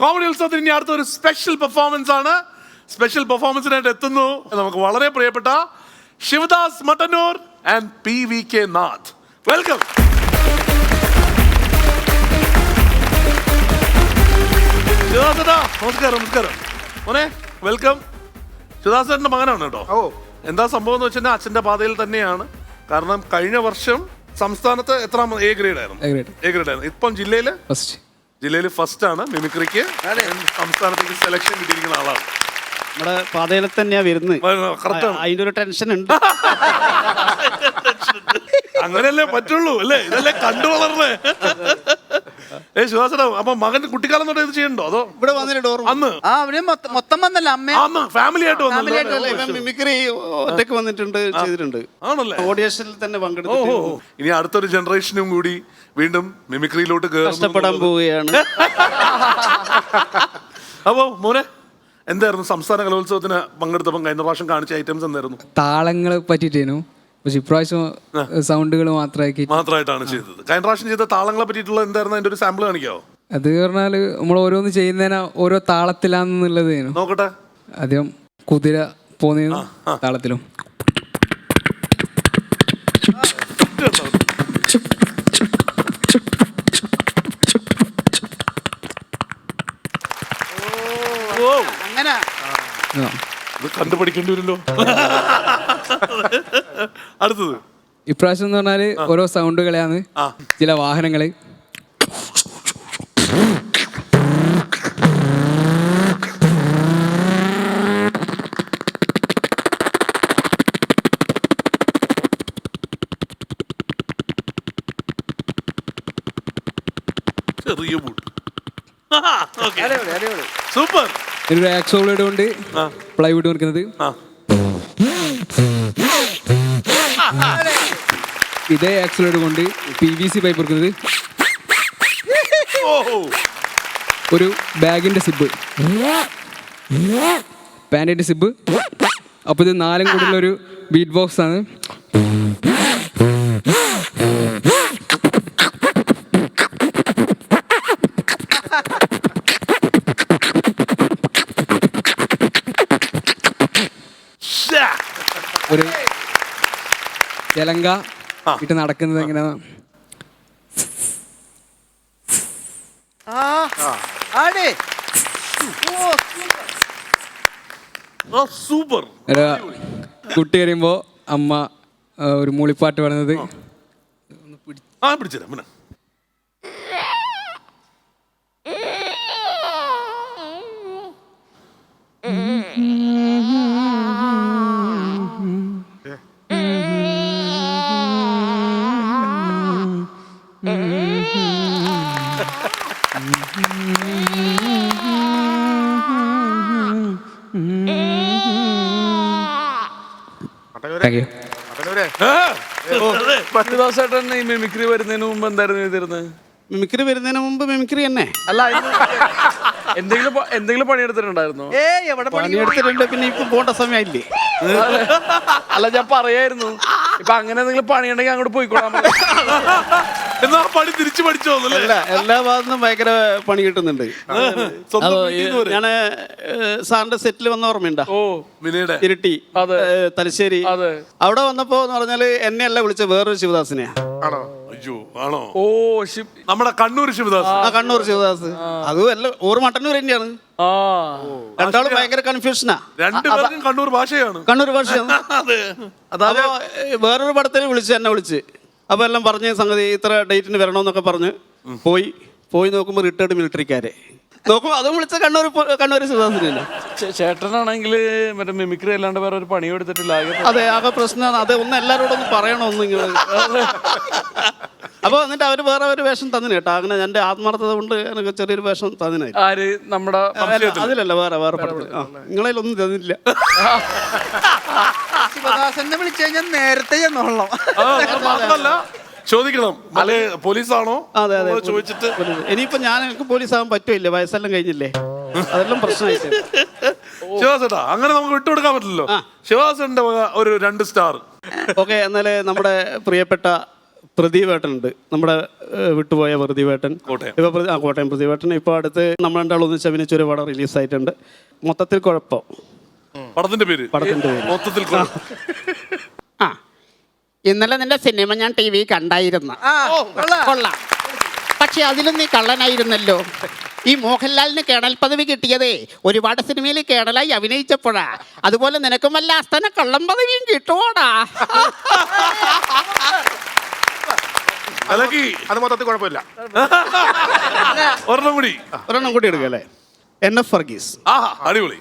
Comedy ഉത്സവത്തിന് ഇനി അടുത്ത ഒരു സ്പെഷ്യൽ പെർഫോമൻസ് ആണ് സ്പെഷ്യൽ പെർഫോമൻസിനായിട്ട് എത്തുന്നു നമുക്ക് വളരെ പ്രിയപ്പെട്ട Sivadas Mattannur and P V K Nath welcome ശിവദാസേട്ടാ നമസ്കാരം നമസ്കാരം. മോനെ വെൽക്കം ശിവദാസേട്ടന്റെ മകനാണ് കേട്ടോ. ഓ. എന്താ സംഭവം എന്ന് വെച്ചാൽ അച്ഛന്റെ പാതയിൽ തന്നെയാണ്. കാരണം കഴിഞ്ഞ വർഷം സംസ്ഥാനത്ത് എത്രാമത് എ ഗ്രേഡ് ആയിരുന്നു. എ ഗ്രേഡ് ആയിരുന്നു. ഇപ്പം ജില്ലയിൽ ഫസ്റ്റ് ജില്ലയിൽ ഫസ്റ്റ് ആണ് മിമിക്രിക്ക് സംസ്ഥാനത്തേക്ക് സെലക്ഷൻ കിട്ടിയിരിക്കുന്ന ആളാണ്. നമ്മുടെ പാതയിൽ തന്നെയാ വരുന്നത്. അതിന്റെ ഒരു ടെൻഷൻ ഉണ്ട്. അങ്ങനെയല്ലേ പറ്റുള്ളൂ അല്ലേ? ഇതല്ലേ കണ്ടു വളർന്നേ ഏ ശിവാസന അപ്പൊ മകൻ കുട്ടിക്കാലം തൊട്ട് ഇത് ചെയ്യണ്ടോ അതോ ഇവിടെ വന്നിട്ട് ഡോർ അന്ന്? ആ അവർ മൊത്തം- മൊത്തം വന്നല്ല അമ്മ? അന്ന് ഫാമിലി ആയിട്ട് Family ആയിട്ട് വന്നു മിമിക്രി ഒറ്റയ്ക്ക് വന്നിട്ടുണ്ട് ചെയ്തിട്ടുണ്ട്. ആണല്ലേ? ഓഡിയേഷനിൽ തന്നെ ഓ പങ്കെടുത്തിട്ട് ഓ, ഓ. ഇനി അടുത്തൊരു ജനറേഷനും കൂടി വീണ്ടും മിമിക്രിയിലോട്ട് കഷ്ടപ്പെടാൻ പോവുകയാണ്. അപ്പോ മോനെ എന്തായിരുന്നു സംസ്ഥാന കലോത്സവത്തിന് പങ്കെടുത്തപ്പം കഴിഞ്ഞ പ്രാവശ്യം കാണിച്ച ഐറ്റംസ് എന്തായിരുന്നു? താളങ്ങളെ പറ്റിയിട്ടേനു. പക്ഷെ ഇപ്രാവശ്യം സൗണ്ടുകൾ മാത്രമാക്കി മാത്രമായിട്ടാണ് ചെയ്തത്. കഴിഞ്ഞ പ്രാവശ്യം ചെയ്ത താളങ്ങളെ പറ്റിയിട്ടുള്ള എന്തായിരുന്നു അതിന്റെ ഒരു സാമ്പിൾ കാണിക്കാവോ അത് പറഞ്ഞാൽ നമ്മൾ ഓരോന്ന് ചെയ്യുന്നതിന് ഓരോ താളത്തിലാന്നുള്ളത് നോക്കട്ടെ. ആദ്യം കുതിര പോന്നു താളത്തിലും. ഓ. അങ്ങനെ. ആ. ഇത് കണ്ടുപഠിക്കേണ്ടി വരുമല്ലോ. അടുത്തത്. ഇപ്രാവശ്യം എന്ന് പറഞ്ഞാൽ ഓരോ സൗണ്ടുകളെയാണ് ആ. ചില വാഹനങ്ങൾ. ചെറിയ ബൂട്ട് സൂപ്പർ. ഒരു ആക്സോളോട് കൊണ്ട് പ്ലൈവുഡ് കൊടുക്കുന്നത് ഇതേ ആക്സോളോട് കൊണ്ട് പി വി സി പൈപ്പ് എടുക്കുന്നത്. ഒരു ബാഗിന്റെ സിബ് പാന്റിന്റെ സിബ് അപ്പോൾ ഇത് നാലും കൂടുതലൊരു ബീറ്റ് ബോക്സ് ആണ്. തെലങ്ക ഇട്ട് നടക്കുന്നത് ആ സൂപ്പർ. കുട്ടി കഴിയുമ്പോ അമ്മ ഒരു മൂളിപ്പാട്ട് പാടുന്നത്. ആ. പിടിച്ചുതരാം താങ്ക് യു പത്ത് തന്നെ ഈ മിമിക്രി വരുന്നതിന് മുമ്പ് എന്തായിരുന്നു എഴുതിയിരുന്നത്? മിമിക്രി വരുന്നതിന് മുമ്പ് മിമിക്രി തന്നെ. അല്ല എന്തെങ്കിലും പ- എന്തെങ്കിലും പണിയെടുത്തിട്ടുണ്ടായിരുന്നോ? ഏ എവിടെ പണി? പണിയെടുത്തിട്ടുണ്ട് പിന്നെ ഇപ്പൊ പോണ്ട സമയമില്ലേ അല്ല ഞാൻ പറയായിരുന്നു. ഇപ്പൊ അങ്ങനെ എന്തെങ്കിലും പണിയുണ്ടെങ്കിൽ അങ്ങോട്ട് പോയിക്കോളാം എന്നാ പണി തിരിച്ചു പഠിച്ചോ അല്ല? എല്ലാ ഭാഗത്തും ഭയങ്കര പണി കിട്ടുന്നുണ്ട്. സ്വന്തം അതോ വീട്ടിൽ നിന്ന് വരെ. ഞാൻ സാറിന്റെ സെറ്റിൽ വന്ന ഓർമ്മയുണ്ടോ? ഓ വിനയുടെ. ഇരിട്ടി അതെ. തലശ്ശേരി. അതെ. അവിടെ വന്നപ്പോ എന്ന് പറഞ്ഞാൽ എന്നെയല്ല വിളിച്ച വേറൊരു ശിവദാസിനെയാ. അയ്യോ ആണോ? ഓ നമ്മുടെ കണ്ണൂർ ശിവദാസ്. ആ കണ്ണൂർ ശിവദാസ്. അതും എല്ലാം ഓർ മട്ടന്നൂർ തന്നെയാണ്. ആ. രണ്ടാളും ഭയങ്കര കൺഫ്യൂഷനാ രണ്ടുപേർക്കും കണ്ണൂർ ഭാഷയാണ്. കണ്ണൂർ ഭാഷയാണ്. അതെ. ഏ, വേറൊരു പടത്തിൽ വിളിച്ച് എന്നെ വിളിച്ച്. അപ്പൊ എല്ലാം പറഞ്ഞ് സംഗതി ഇത്ര ഡേറ്റിന് വരണമെന്നൊക്കെ പറഞ്ഞ് പോയി. പോയി നോക്കുമ്പോൾ റിട്ടയർഡ് മിലിറ്ററിക്കാരെ നോക്കുമ്പോ അതും വിളിച്ച കണ്ണൂർ കണ്ണൂർ ചേ- ചേട്ടനാണെങ്കിൽ മറ്റേ മിമിക്രി അല്ലാണ്ട് വേറെ ഒരു പണിയും എടുത്തിട്ടില്ല അതെ ആകെ പ്രശ്നമാണ് അതെ ഒന്ന് എല്ലാവരോടും ഒന്ന് പറയണോ ഒന്ന് നിങ്ങൾ അപ്പൊ എന്നിട്ട് അവർ വേറെ ഒരു വേഷം തന്നിന് കേട്ടോ. അങ്ങനെ എന്റെ ആത്മാർത്ഥത കൊണ്ട് എനിക്ക് ചെറിയൊരു വേഷം തന്നിനായി ആര്? നമ്മുടെ അതിലല്ല വേറെ വേറെ പടത്തിൽ ആ നിങ്ങളതിലൊന്നും തന്നില്ല ശിവദാസനെ വിളിച്ചു കഴിഞ്ഞാൽ നേരത്തെ ചെന്നോളാം ചോദിക്കണം. അല്ലെ പോലീസാണോ? അതെ അതെ ചോദിച്ചിട്ട്. ഇനിയിപ്പോ ഞാൻ എനിക്ക് പോലീസ് ആവാൻ പറ്റില്ല വയസ്സെല്ലാം കഴിഞ്ഞില്ലേ? അതെല്ലാം പ്രശ്നമായിട്ട് ശിവാസേട്ടാ അങ്ങനെ നമുക്ക് വിട്ടുകൊടുക്കാൻ പറ്റില്ലല്ലോ. ശിവാസന്റെ ഒരു രണ്ട് സ്റ്റാർ. ഓക്കെ എന്നാൽ നമ്മുടെ പ്രിയപ്പെട്ട പ്രദീപേട്ടനുണ്ട്. നമ്മുടെ വിട്ടുപോയ പ്രദീപേട്ടൻ. പ്രതി- ആ കോട്ടയം പ്രദീപേട്ടൻ. ഇപ്പൊ അടുത്ത് നമ്മൾ രണ്ടാളും ഒന്നിച്ച് അഭിനയിച്ച ഒരു പടം റിലീസായിട്ടുണ്ട്. മൊത്തത്തിൽ കുഴപ്പം. പടത്തിന്റെ പേര്? പടത്തിന്റെ പേര്. മൊത്തത്തിൽ ഇന്നലെ നിന്റെ സിനിമ ഞാൻ ടി വി കണ്ടായിരുന്നു. കൊള്ളാം. പക്ഷെ അതിലും നീ കള്ളനായിരുന്നല്ലോ. ഈ മോഹൻലാലിന് കേണൽ പദവി കിട്ടിയതേ ഒരുപാട് സിനിമയിൽ കേണലായി അഭിനയിച്ചപ്പോഴാ. അതുപോലെ നിനക്കും വല്ല അസ്ഥന കള്ളം പദവിയും കിട്ടുമോടാ കലക്കി അത് മൊത്തത്തിൽ കുഴപ്പമില്ല. ഒരെണ്ണം കൂടി. ഒരെണ്ണം കൂടി എടുക്കുക എൻ എഫ് ഫർഗീസ് ആഹാ അടിപൊളി.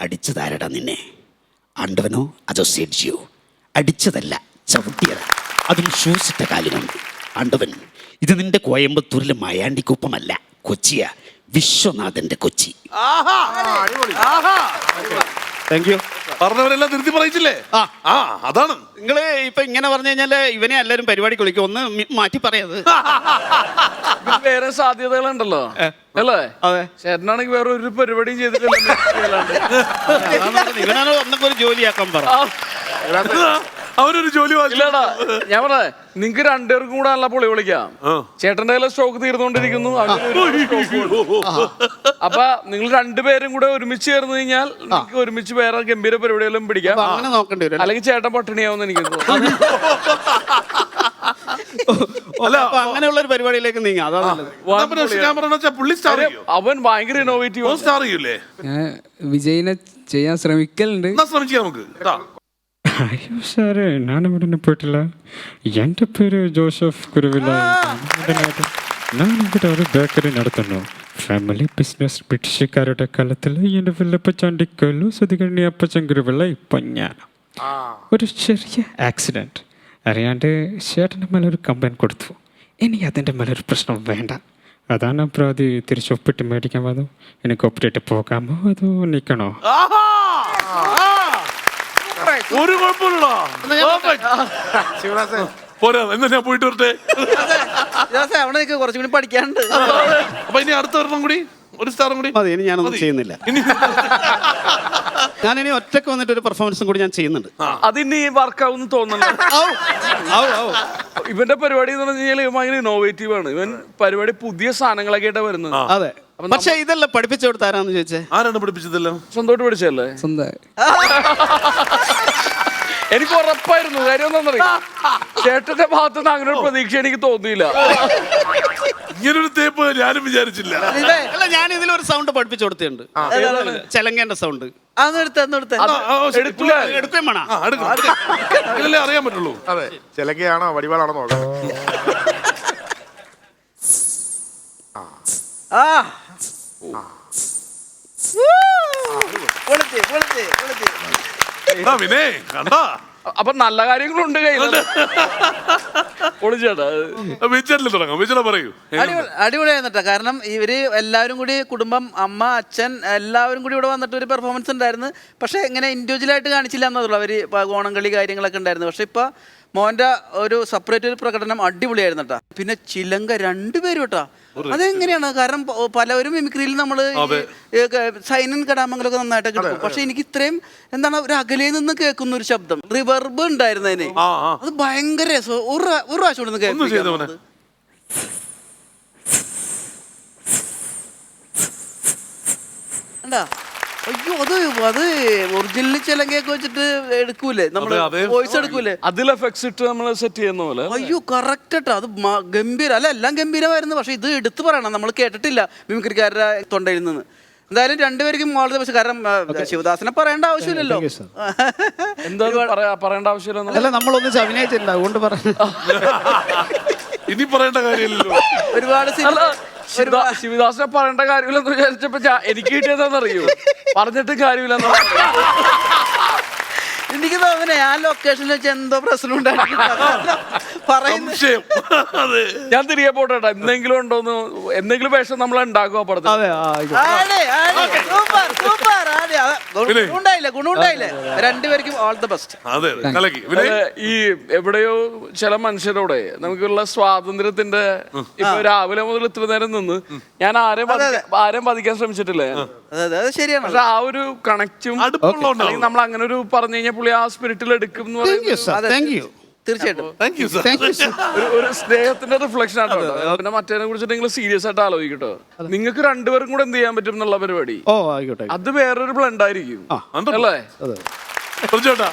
അടിച്ചതാരടാ നിന്നെ? ആണ്ടവനോ അതോ സെഡ്ജിയോ അടിച്ചതല്ല ചവിട്ടിയതാ. അതും ഷൂസിട്ട കാലിനാണ് ആണ്ടവൻ ഇത് നിന്റെ കോയമ്പത്തൂരിലെ മായാണ്ടിക്കുപ്പമല്ല കൊച്ചിയ വിശ്വനാഥന്റെ കൊച്ചി. ആഹാ. ആഹാ താങ്ക് യു പറഞ്ഞവരെല്ലാം തിരുത്തി പറയിച്ചില്ലേ? ആ. ആ അതാണ്. നിങ്ങൾ ഇപ്പൊ ഇങ്ങനെ പറഞ്ഞു കഴിഞ്ഞാൽ ഇവനെ എല്ലാരും പരിപാടിക്ക് വിളിക്കും ഒന്ന് മി- മാറ്റി പറയത് വേറെ സാധ്യതകളുണ്ടല്ലോ. അല്ലേ? അതെ. ചേട്ടനാണെങ്കിൽ വേറെ ഒരു പരിപാടിയും ചെയ്തിട്ടില്ല. ചെയ്യലാണ്ട്. ഇവനാണ് ഒന്നൊക്കെ ഒരു ജോലിയാക്കാൻ പറ. അവരൊരു ജോലി. ഇല്ലടാ ഞാൻ പറഞ്ഞേ നിങ്ങക്ക് രണ്ടുപേർക്കും കൂടെ നല്ല പൊളി വിളിക്കാം. ചേട്ടന്റെ കയ്യിലെ സ്റ്റോക്ക് തീർന്നുകൊണ്ടിരിക്കുന്നു. അപ്പൊ നിങ്ങൾ രണ്ടുപേരും കൂടെ ഒരുമിച്ച് ചേർന്ന് കഴിഞ്ഞാൽ നിങ്ങൾക്ക് ഒരുമിച്ച് വേറെ ഗംഭീര പരിപാടികളും പിടിക്കാം. അങ്ങനെ നോക്കേണ്ടി വരും അല്ലേ? അല്ലെങ്കിൽ ചേട്ടൻ പട്ടിണിയാവുന്ന എനിക്ക് അങ്ങനെയുള്ള ഒരു പരിപാടിയിലേക്ക് നീങ്ങാം അവൻ ഭയങ്കര ഇന്നോവേറ്റീവ് സ്റ്റാർ ചെയ്യൂലേ? ഞാൻ വിജയിനെ ചെയ്യാൻ ശ്രമിക്കലുണ്ട്. ശ്രമിക്കാം നമുക്ക്. അയ്യോ സാറേ ഞാനിവിടെ പോയിട്ടില്ല. എന്റെ പേര് ജോസഫ് കുരുവില ഇതിനായിട്ട് ഞാൻ ഇവിടെ ഒരു ബേക്കറി നടത്തുന്നു. ഫാമിലി ബിസിനസ് ബ്രിട്ടീഷുകാരുടെ കാലത്തിൽ എന്റെ വില്ലപ്പച്ചാണ്ടിക്കല്ലു സതികണ്ണി അപ്പച്ചൻ കുരുവില ഇപ്പം ഞാൻ ഒരു ചെറിയ ആക്സിഡന്റ് അറിയാണ്ട് ചേട്ടന്റെ മേലെ ഒരു കംപ്ലൈന്റ് കൊടുത്തു. ഇനി അതിന്റെ മേലെ ഒരു പ്രശ്നം വേണ്ട. അതാണ് അപ്പുറം അത് തിരിച്ചൊപ്പിട്ട് മേടിക്കാൻ വന്നു. എനിക്ക് ഒപ്പിട്ടിട്ട് പോകാമോ അതോ നിൽക്കണോ. ഒരു കുഴപ്പമില്ലടാ. ശിവദാസൻ പോരാ എന്നാ ഞാൻ പോയിട്ട് വരട്ടെ? അവിടെ നിൽക്കുക കുറച്ചും കൂടി പഠിക്കാനുണ്ട്. അപ്പൊ ഇനി അടുത്ത ഒരെണ്ണം കൂടി? ഒരു സ്റ്റാറും കൂടി? അതെ ഇനി ഞാനൊന്നും ചെയ്യുന്നില്ല ചെയ്യുന്നില്ല. ഇനി ഞാനിനി ഒറ്റയ്ക്ക് വന്നിട്ട് ഒരു പെർഫോമൻസും കൂടി ഞാൻ ചെയ്യുന്നുണ്ട്. അതിന് ഈ വർക്കാവും തോന്നുന്നു ഇവന്റെ പരിപാടി എന്ന് പറഞ്ഞു കഴിഞ്ഞാൽ ഇവൻ ഭയങ്കര ഇന്നോവേറ്റീവ് ആണ്. ഇവൻ പരിപാടി പുതിയ സാധനങ്ങളൊക്കെ ആയിട്ടാ വരുന്നത്. അതെ. പക്ഷെ ഇതല്ല പഠിപ്പിച്ചു കൊടുത്താരാന്ന് ചോദിച്ചേ? ആരാണ് പഠിപ്പിച്ചതല്ലോ സ്വന്തമായിട്ട് പഠിച്ചല്ലേ സ്വന്തം എനിക്ക് ഉറപ്പായിരുന്നു. കാര്യം എന്താണെന്നറിയാം ചേട്ടന്റെ ഭാഗത്തുനിന്ന് അങ്ങനെ ഒരു പ്രതീക്ഷ എനിക്ക് തോന്നിയില്ല. ഇങ്ങനൊരു തേപ്പ് ഞാനും വിചാരിച്ചില്ല. അല്ല ഞാൻ ഇതിലൊരു സൗണ്ട് പഠിപ്പിച്ചു കൊടുത്തിട്ടുണ്ട്. ചെലങ്കേന്റെ സൗണ്ട് അതൊന്ന് എടുത്ത് അന്ന് എടുത്ത്. ആ, ആ, ശരി. എടുക്കൂലേ? എടുക്കുകയും വേണം? ആ, എടുക്കാം. ഇതിലല്ലേ അറിയാൻ പറ്റുള്ളൂ. അതെ. ചിലക്കയാണോ വടിവാളാണോ നോക്കാം. ആ. ആ വിനേ കണ്ടാ. അപ്പൊ നല്ല കാര്യങ്ങളുണ്ട് വിജയനിൽ തുടങ്ങാം. വിജയ പറയൂ. അടിപൊളി അടിപൊളിയായിരുന്നു കാരണം ഇവർ എല്ലാവരും കൂടി കുടുംബം അമ്മ അച്ഛൻ എല്ലാവരും കൂടി ഇവിടെ വന്നിട്ട് ഒരു പെർഫോമൻസ് ഉണ്ടായിരുന്നു. പക്ഷെ ഇങ്ങനെ ഇൻഡിവിജ്വൽ ആയിട്ട് കാണിച്ചില്ല എന്നതുള്ളൂ അവർ ഓണംകളി കാര്യങ്ങളൊക്കെ ഉണ്ടായിരുന്നു. പക്ഷെ ഇപ്പൊ മോന്റെ ഒരു സെപ്പറേറ്റ് ഒരു പ്രകടനം അടിപൊളിയായിരുന്നു കേട്ടാ പിന്നെ ചിലങ്ക രണ്ടുപേരും കേട്ടോ അതെങ്ങനെയാണ്? കാരണം പലവരും മിമിക്രിയിൽ നമ്മൾ സൈനൻ കടാമംഗലൊക്കെ നന്നായിട്ട് കേൾക്കും. പക്ഷെ എനിക്ക് ഇത്രയും എന്താണ് ഒരു അകലെ നിന്ന് കേൾക്കുന്ന ഒരു ശബ്ദം റിവർബ് ഉണ്ടായിരുന്നു അതിന് ആ, ആ. അത് ഭയങ്കര രസം. ഒരു ഒരു പ്രാവശ്യം കൂടെ ഒന്ന് ഒന്ന് അയ്യോ അത് അത് ഒറിജിനൽ ചിലങ്കയൊക്കെ വെച്ചിട്ട് എടുക്കൂലേ? നമ്മൾ അതെ, അതെ. വോയിസ് എടുക്കൂലേ? അതിൽ എഫക്ട്സ് ഇട്ട് നമ്മൾ സെറ്റ് ചെയ്യുന്ന പോലെ. അയ്യോ കറക്റ്റ് കേട്ടോ അത് മ- ഗംഭീര അല്ല എല്ലാം ഗംഭീരമായിരുന്നു. പക്ഷെ ഇത് എടുത്തു പറയണം. നമ്മൾ കേട്ടിട്ടില്ല മിമിക്രിക്കാരുടെ തൊണ്ടയിൽ നിന്ന്. എന്തായാലും രണ്ടുപേർക്കും വളരെ പക്ഷെ കാരണം ആ, ശിവദാസനെ പറയേണ്ട ആവശ്യമില്ലല്ലോ. എന്താ പറയാ പറയേണ്ട ആവശ്യമില്ല അല്ല നമ്മളൊന്നിച്ച് അഭിനയിച്ചില്ല അതുകൊണ്ട് പറഞ്ഞു ഇനി പറയേണ്ട കാര്യമില്ലല്ലോ. ഒരുപാട് സിനിമ ശിവദാസിനെ പറയേണ്ട കാര്യമില്ലെന്ന് വിചാരിച്ചപ്പോ എനിക്ക് കിട്ടിയതാണെന്നറിയോ? പറഞ്ഞിട്ട് കാര്യമില്ലെന്ന് എനിക്ക് തോന്നുന്നേ ആ ലൊക്കേഷനിൽ വെച്ച് എന്തോ പ്രശ്നം ഉണ്ടായിരുന്നു സംശയം. അതെ. ഞാൻ തിരികെ പോട്ടെ എന്തെങ്കിലും ഉണ്ടോന്ന് എന്തെങ്കിലും വേഷം നമ്മൾ ഉണ്ടാക്കുക പടത്തിൽ സൂപ്പർ, സൂപ്പർ, പിന്നെ? രണ്ടുപേർക്കും ഓൾ ദ ബെസ്റ്റ് അതെ അതെ. കലക്കി. വിനേ അതെ, ഈ എവിടെയോ ചില മനുഷ്യരോടെ നമുക്കുള്ള സ്വാതന്ത്ര്യത്തിന്റെ ഇപ്പൊ രാവിലെ മുതൽ ഇത്ര നേരം നിന്ന് ഞാൻ ആരെയും ആരെയും വധിക്കാൻ ശ്രമിച്ചിട്ടില്ല ഞാൻ. അതെ അതെ അത് ശരിയാണ് പക്ഷെ ആ ഒരു കണക്റ്റും അടുപ്പുള്ളതുകൊണ്ടാവും. നമ്മൾ അങ്ങനെ ഒരു പറഞ്ഞു കഴിഞ്ഞാൽ പുള്ളി ആ സ്പിരിറ്റിൽ എടുക്കും എന്ന് Thank you, പറയുന്നത് sir. Thank you. തീർച്ചയായിട്ടും. Thank you sir thank you sir ഒരു ഒരു സ്നേഹത്തിന്റെ റിഫ്ലക്ഷൻ കേട്ടോ. പിന്നെ മറ്റേനെ കുറിച്ചിട്ട് നിങ്ങൾ സീരിയസ് ആയിട്ട് ആലോചിക്കട്ടോ. നിങ്ങൾക്ക് രണ്ടുപേർക്കും കൂടെ എന്ത് ചെയ്യാൻ പറ്റും എന്നുള്ള പരിപാടി? ഓ ആയിക്കോട്ടെ അത് വേറൊരു ബ്ലണ്ട് ആയിരിക്കും. അല്ലേ? തീർച്ചയായിട്ടാ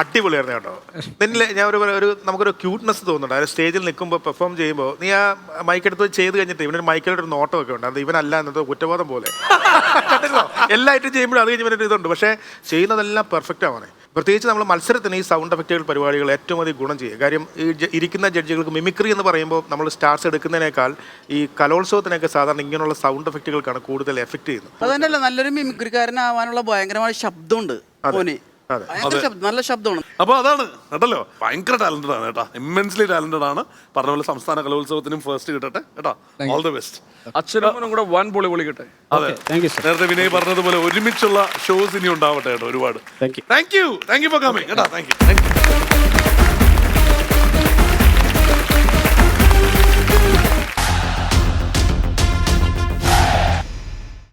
അടിപൊളിയായിരുന്നു കേട്ടോ. നിന്നിലെ ഞാൻ ഒരു ഒരു നമുക്കൊരു ക്യൂട്ട്നെസ് തോന്നുന്നുണ്ട്. ആ സ്റ്റേജിൽ നിൽക്കുമ്പോൾ പെർഫോം ചെയ്യുമ്പോൾ നീ ആ മൈക്ക് എടുത്ത് ചെയ്ത് കഴിഞ്ഞിട്ട് ഇവനൊരു മൈക്കിലൊരു ഒരു നോട്ടമൊക്കെ ഉണ്ട്. അത് ഇവനല്ല എന്നത് കുറ്റബോധം പോലെ. എല്ലായിട്ടും ചെയ്യുമ്പോഴും അത് കഴിഞ്ഞ് ഇതുണ്ട്. പക്ഷേ ചെയ്യുന്നതെല്ലാം പെർഫെക്റ്റ് ആവാനേ പ്രത്യേകിച്ച് നമ്മൾ മത്സരത്തിന് ഈ സൗണ്ട് എഫക്റ്റുകൾ പരിപാടികൾ ഏറ്റവും അധികം ഗുണം ചെയ്യുക കാര്യം ഈ ഇരിക്കുന്ന ജഡ്ജികൾക്ക് മിമിക്രി എന്ന് പറയുമ്പോൾ നമ്മൾ സ്റ്റാർസ് എടുക്കുന്നതിനേക്കാൾ ഈ കലോത്സവത്തിനൊക്കെ സാധാരണ ഇങ്ങനെയുള്ള സൗണ്ട് എഫക്റ്റുകൾക്കാണ് കൂടുതൽ എഫക്റ്റ് ചെയ്യുന്നത്. അത് തന്നെയല്ല നല്ലൊരു മിമിക്രിക്കാരനാവാനുള്ള ഭയങ്കരമായ ശബ്ദമുണ്ട് നല്ല ശബ്ദമാണ്. അപ്പൊ അതാണ്. കേട്ടല്ലോ ഭയങ്കര ടാലന്റഡ് ആണ് കേട്ടാ. ഇമ്മൻസ്ലി ടാലന്റഡ് ആണ്. പറഞ്ഞ പോലെ സംസ്ഥാന കലോത്സവത്തിനും ഫസ്റ്റ് കിട്ടട്ടെ. കേട്ടോ? ഓൾ ദി ബെസ്റ്റ് അച്ഛനും കൂടെ വൻ പൊളി പൊളിക്കട്ടെ അതെ. നേരത്തെ വിനയ് പറഞ്ഞതുപോലെ ഒരുമിച്ചുള്ള ഷോസ് ഇനി ഉണ്ടാവട്ടെ കേട്ടോ ഒരുപാട്. Thank you thank you for coming കേട്ടോ? Thank you thank you